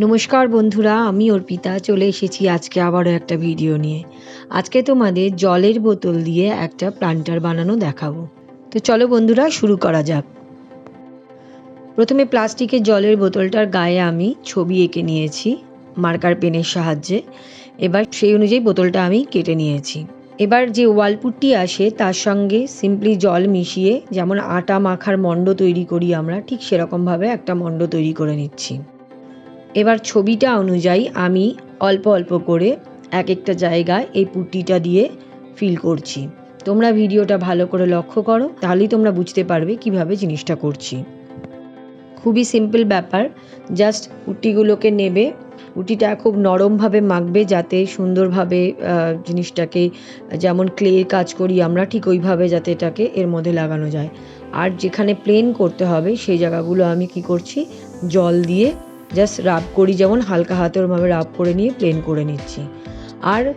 নমস্কার বন্ধুরা, আমি অর্পিতা। চলে এসেছি আজকে আবারও একটা ভিডিও নিয়ে। আজকে তোমাদের জলের বোতল দিয়ে একটা প্লান্টার বানানো দেখাবো। তো চলো বন্ধুরা, শুরু করা যাক। প্রথমে প্লাস্টিকের জলের বোতলটার গায়ে আমি ছবি এঁকে নিয়েছি, মার্কার পেনের সাহায্যে। এবার সেই অনুযায়ী বোতলটা আমি কেটে নিয়েছি। এবার যে ওয়ালপুটটি আসে, তার সঙ্গে সিম্পলি জল মিশিয়ে যেমন আটা মাখার মণ্ড তৈরি করি আমরা, ঠিক সেরকমভাবে একটা মণ্ড তৈরি করে নিচ্ছি। এবার ছবিটা অনুযায়ী আমি অল্প অল্প করে এক একটা জায়গায় এই পুট্টিটা দিয়ে ফিল করছি। তোমরা ভিডিওটা ভালো করে লক্ষ্য করো, তাহলেই তোমরা বুঝতে পারবে কীভাবে জিনিসটা করছি। খুবই সিম্পল ব্যাপার জাস্ট পুট্টিগুলোকে নেবে। পুটিটা খুব নরমভাবে মাখবে যাতে সুন্দরভাবে জিনিসটাকে, যেমন ক্লের কাজ করি আমরা, ঠিক ওইভাবে যাতে এটাকে এর মধ্যে লাগানো যায়। আর যেখানে প্লেন করতে হবে, সেই জায়গাগুলো আমি কি করছি? জল দিয়ে জাস্ট রাব করি, যেমন হালকা হাতে ওরভাবে রাব করে নিয়ে প্লেন করে নিচ্ছি। আর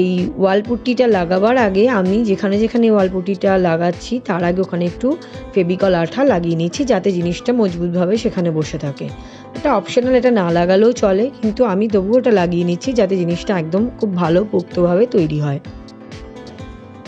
এই ওয়ালপুট্টিটা লাগাবার আগে আমি যেখানে যেখানে ওয়ালপুট্টিটা লাগাচ্ছি, তার আগে ওখানে একটু ফেবিকল আঠা লাগিয়ে নিচ্ছি, যাতে জিনিসটা মজবুতভাবে সেখানে বসে থাকে। এটা অপশনাল এটা না লাগালেও চলে, কিন্তু আমি তবুও ওটা লাগিয়ে নিচ্ছি, যাতে জিনিসটা একদম খুব ভালো পোক্তভাবে তৈরি হয়।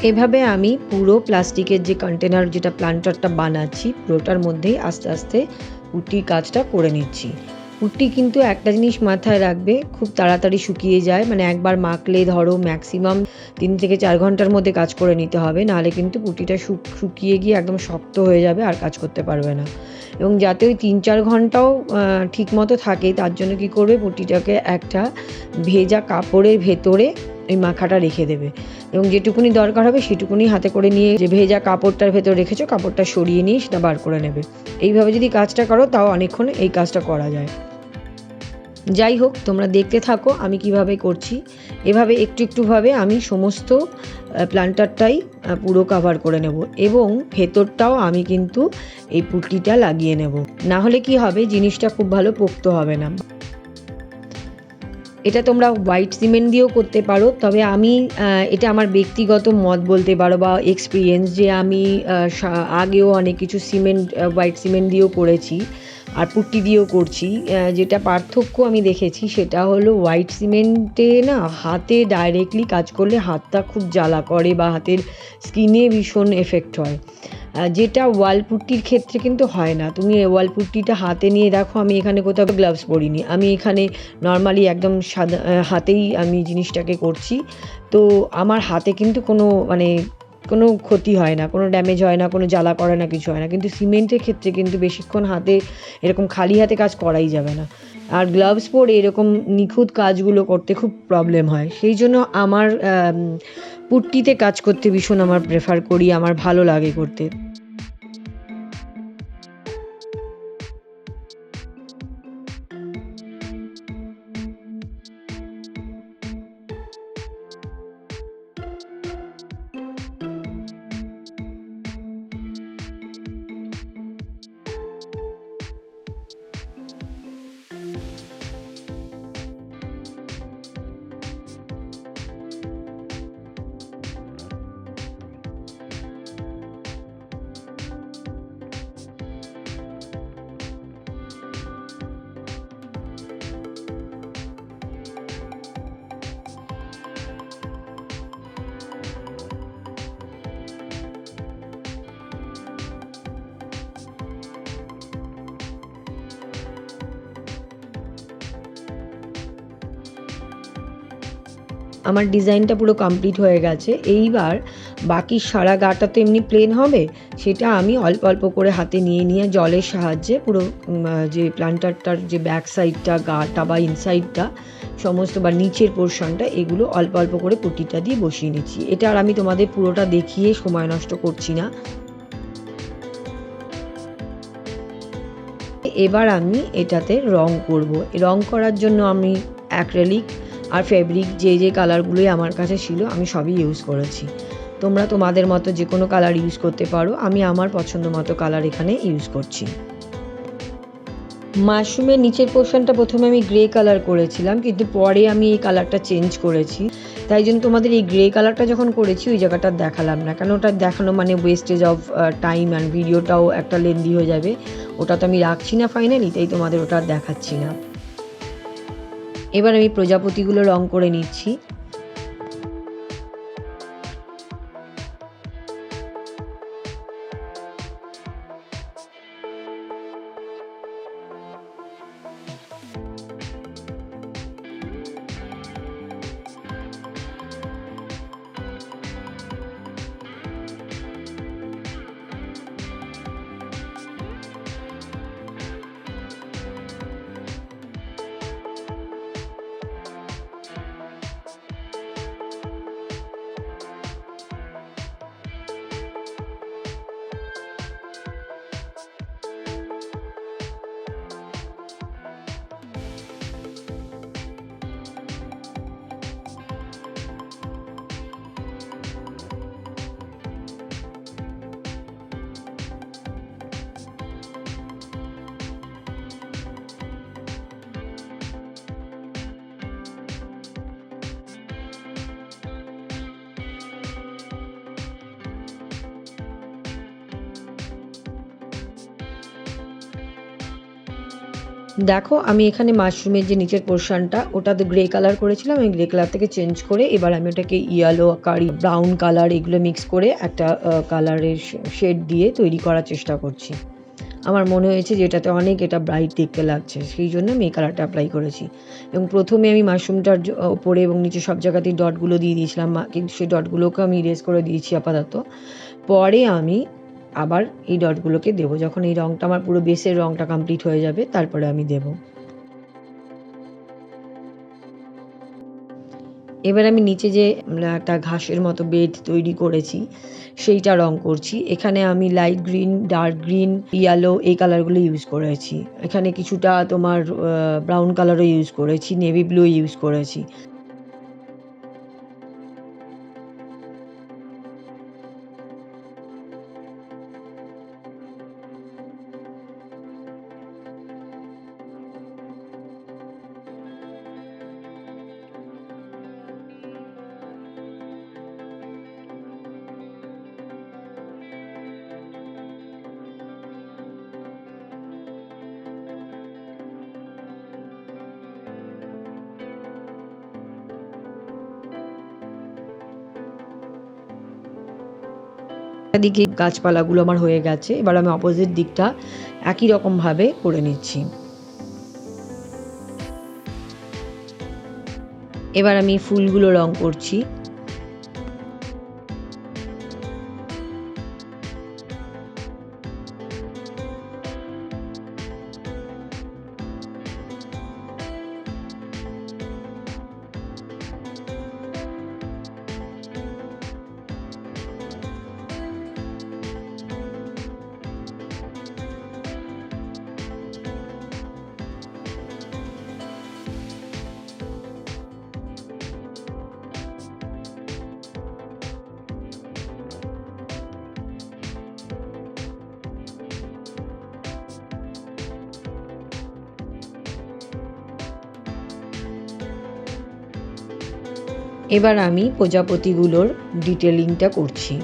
এভাবে আমি পুরো প্লাস্টিকের যে কন্টেনার যেটা প্লান্টারটা বানাচ্ছি, পুরোটার মধ্যেই আস্তে আস্তে পুট্টির কাজটা করে নিচ্ছি। পুট্টি কিন্তু একটা জিনিস মাথায় রাখবে, খুব তাড়াতাড়ি শুকিয়ে যায়। মানে একবার মাখলে ধরো ম্যাক্সিমাম তিন থেকে চার ঘণ্টার মধ্যে কাজ করে নিতে হবে, নাহলে কিন্তু পুটিটা শুকিয়ে গিয়ে একদম শক্ত হয়ে যাবে আর কাজ করতে পারবে না। এবং যাতে ওই তিন চার ঘন্টাও ঠিক মতো থাকে, তার জন্য কি করবে? পুটিটাকে একটা ভেজা কাপড়ের ভেতরে ওই মাখাটা রেখে দেবে। এবং যেটুকুনি দরকার হবে সেটুকুনি হাতে করে নিয়ে যে ভেজা কাপড়টার ভেতর রেখেছো, কাপড়টা সরিয়ে নিয়ে সেটা বার করে নেবে। এইভাবে যদি কাজটা করো, তাও অনেকক্ষণ এই কাজটা করা যায়। যাই হোক তোমরা দেখতে থাকো আমি কীভাবে করছি। এভাবে একটু একটুভাবে আমি সমস্ত প্লান্টারটাই পুরো কাভার করে নেব এবং ভেতরটাও আমি কিন্তু এই পুটলিটা লাগিয়ে নেব। না হলে কি হবে, জিনিসটা খুব ভালো পোক্ত হবে না। এটা তোমরা হোয়াইট সিমেন্ট দিয়েও করতে পারো, তবে আমি এটা আমার ব্যক্তিগত মত বলতে পারো বা এক্সপিরিয়েন্স যে আমি আগেও অনেক কিছু সিমেন্ট হোয়াইট সিমেন্ট দিয়েও করেছি। আর পুট্টি দিয়েও করছি। যেটা পার্থক্য আমি দেখেছি সেটা হলো হোয়াইট সিমেন্টে না হাতে ডাইরেক্টলি কাজ করলে হাতটা খুব জ্বালা করে বা হাতের স্কিনে ভীষণ এফেক্ট হয়। যেটা ওয়াল পুট্টির ক্ষেত্রে কিন্তু হয় না। তুমি ওয়াল পুট্টিটা হাতে নিয়ে দেখো, আমি এখানে কোথাও গ্লাভস পরিনি। আমি এখানে নর্মালি একদম সাদা হাতেই আমি জিনিসটাকে করছি। তো আমার হাতে কিন্তু কোনো মানে কোনো ক্ষতি হয় না, কোনো ড্যামেজ হয় না, কোনো জ্বালা করে না, কিছু হয় না। কিন্তু সিমেন্টের ক্ষেত্রে কিন্তু বেশিক্ষণ হাতে এরকম খালি হাতে কাজ করাই যাবে না। আর গ্লাভস পরে এরকম নিখুঁত কাজগুলো করতে খুব প্রবলেম হয়। সেই জন্য আমার পুট্টিতে কাজ করতে ভীষণ আমার প্রেফার করি, আমার ভালো লাগে করতে। আমার ডিজাইনটা পুরো কমপ্লিট হয়ে গেছে। এইবার বাকি সারা গাটা তো এমনি প্লেন হবে, সেটা আমি অল্প অল্প করে হাতে নিয়ে নিয়ে জলের সাহায্যে পুরো যে প্লান্টারটার যে ব্যাক সাইডটা গাটা বা ইনসাইডটা সমস্ত বা নিচের পোর্শনটা এগুলো অল্প অল্প করে পুটিটা দিয়ে বসিয়ে নিচ্ছি। এটা আর আমি তোমাদের পুরোটা দেখিয়ে সময় নষ্ট করছি না। এবার আমি এটাতে রং করব। রং করার জন্য আমি অ্যাক্রেলিক আর ফেব্রিক যে যে কালারগুলোই আমার কাছে ছিল, আমি সবই ইউজ করেছি। তোমরা তোমাদের মতো যে কোনো কালার ইউজ করতে পারো, আমি আমার পছন্দ মতো কালার এখানে ইউজ করছি। মাশরুমের নিচের পোর্শনটা প্রথমে আমি গ্রে কালার করেছিলাম, কিন্তু পরে আমি এই কালারটা চেঞ্জ করেছি। তাই জন্য তোমাদের এই গ্রে কালারটা যখন করেছি, ওই জায়গাটা দেখালাম না। কেন ওটা দেখানো মানে ওয়েস্টেজ অফ টাইম অ্যান্ড ভিডিওটাও একটা লেন্দি হয়ে যাবে। ওটা তো আমি রাখছি না ফাইনালি তাই তোমাদের ওটা দেখাচ্ছি না। এবার আমি প্রজাপতিগুলো রং করে নিচ্ছি। দেখো, আমি এখানে মাশরুমের যে নিচের পোর্শনটা, ওটা গ্রে কালার করেছিলাম, আমি গ্রে কালার থেকে চেঞ্জ করে এবার আমি ওটাকে ইয়েলো কারি ব্রাউন কালার এগুলো মিক্স করে একটা কালারের শেড দিয়ে তৈরি করার চেষ্টা করছি। আমার মনে হয়েছে যে এটাতে অনেক এটা ব্রাইট দেখতে লাগছে, সেই জন্য আমি এই কালারটা অ্যাপ্লাই করেছি। এবং প্রথমে আমি মাশরুমটার ওপরে এবং নিচে সব জায়গাতেই ডটগুলো দিয়ে দিয়েছিলাম কিন্তু সেই ডটগুলোকে আমি ইরেজ করে দিয়েছি আপাতত। পরে আমি আবার এই ডটগুলোকে দেবো। যখন এই রঙটা আমার পুরো বেসের রঙটা কমপ্লিট হয়ে যাবে, তারপরে আমি দেব। এবার আমি নিচে যে একটা ঘাসের মতো বেড তৈরি করেছি, সেইটা রং করছি। এখানে আমি light green dark green yellow এই কালারগুলো ইউজ করেছি। এখানে কিছুটা তোমার ব্রাউন কালারও ইউজ করেছি নেভি ব্লু ইউজ করেছি। দিকে গাছপালাগুলো আমার হয়ে গেছে। এবার আমি অপোজিট দিকটা একই রকমভাবে করে নিচ্ছি। এবার আমি ফুলগুলো রং করছি। এবার আমি প্রজাপতিগুলোর ডিটেলিংটা করছি।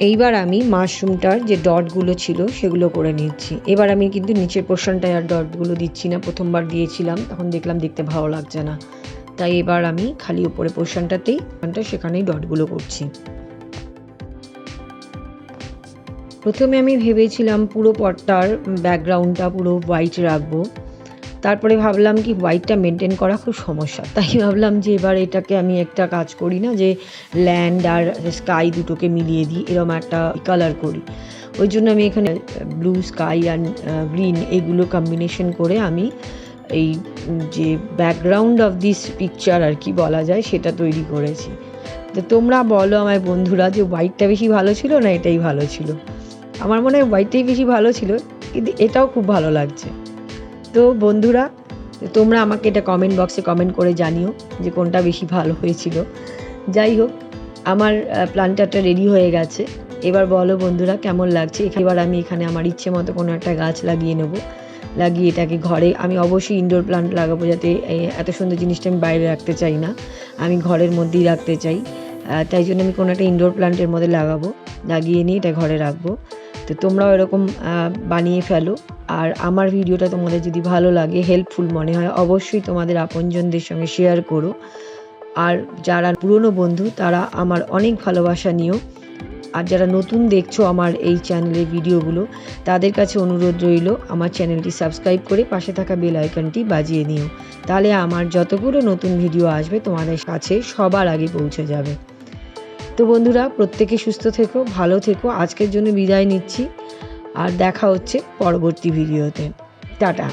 এইবার আমি মাশরুমটার যে ডটগুলো ছিল সেগুলো করে নিচ্ছি। এবার আমি কিন্তু নিচের পোর্শনটায় আর ডটগুলো দিচ্ছি না। প্রথমবার দিয়েছিলাম, তখন দেখলাম দেখতে ভালো লাগছে না। তাই এবার আমি খালি উপরে পোর্শনটাতেই সেখানেই ডটগুলো করছি। প্রথমে আমি ভেবেছিলাম পুরো পটটার ব্যাকগ্রাউন্ডটা পুরো হোয়াইট রাখব। তারপরে ভাবলাম কি হোয়াইটটা মেনটেন করা খুব সমস্যা। তাই ভাবলাম যে এবার এটাকে আমি একটা কাজ করি না, যে ল্যান্ড আর স্কাই দুটোকে মিলিয়ে দিই এরকম একটা কালার করি। ওই জন্য আমি এখানে ব্লু স্কাই অ্যান্ড গ্রিন এগুলো কম্বিনেশন করে আমি এই যে ব্যাকগ্রাউন্ড অফ দিস পিকচার আর কি বলা যায়, সেটা তৈরি করেছি। তো তোমরা বলো আমার বন্ধুরা যে হোয়াইটটা বেশি ভালো ছিল না এটাই ভালো ছিল? আমার মনে হয় হোয়াইটটাই বেশি ভালো ছিল, কিন্তু এটাও খুব ভালো লাগছে। তো বন্ধুরা, তোমরা আমাকে এটা কমেন্ট বক্সে কমেন্ট করে জানিও যে কোনটা বেশি ভালো হয়েছিল। যাই হোক, আমার প্ল্যান্টারটা রেডি হয়ে গেছে। এবার বলো বন্ধুরা, কেমন লাগছে? এবার আমি এখানে আমার ইচ্ছে মতো কোনো একটা গাছ লাগিয়ে নেব। লাগিয়ে এটাকে ঘরে, আমি অবশ্যই ইনডোর প্লান্ট লাগাবো যাতে এত সুন্দর জিনিসটা আমি বাইরে রাখতে চাই না। আমি ঘরের মধ্যেই রাখতে চাই। তাই জন্য আমি কোনো একটা ইনডোর প্লান্টের মধ্যে লাগাবো। লাগিয়ে নিয়ে এটা ঘরে রাখব। তো তোমরাও এরকম বানিয়ে ফেলো। আর আমার ভিডিওটা তোমাদের যদি ভালো লাগে হেল্পফুল মনে হয়, অবশ্যই তোমাদের আপনজনদের সঙ্গে শেয়ার করো। আর যারা পুরনো বন্ধু, তারা আমার অনেক ভালোবাসা নিও। আর যারা নতুন দেখছ আমার এই চ্যানেলের ভিডিওগুলো, তাদের কাছে অনুরোধ রইল, আমার চ্যানেলটি সাবস্ক্রাইব করে পাশে থাকা বেল আইকনটি বাজিয়ে নিও। তাহলে আমার যতগুলো নতুন ভিডিও আসবে, তোমাদের কাছে সবার আগে পৌঁছে যাবে। তো বন্ধুরা, প্রত্যেকে সুস্থ থেকো, ভালো থেকো। আজকের জন্য বিদায় নিচ্ছি। আর দেখা হচ্ছে পরবর্তী ভিডিওতে। টাটা।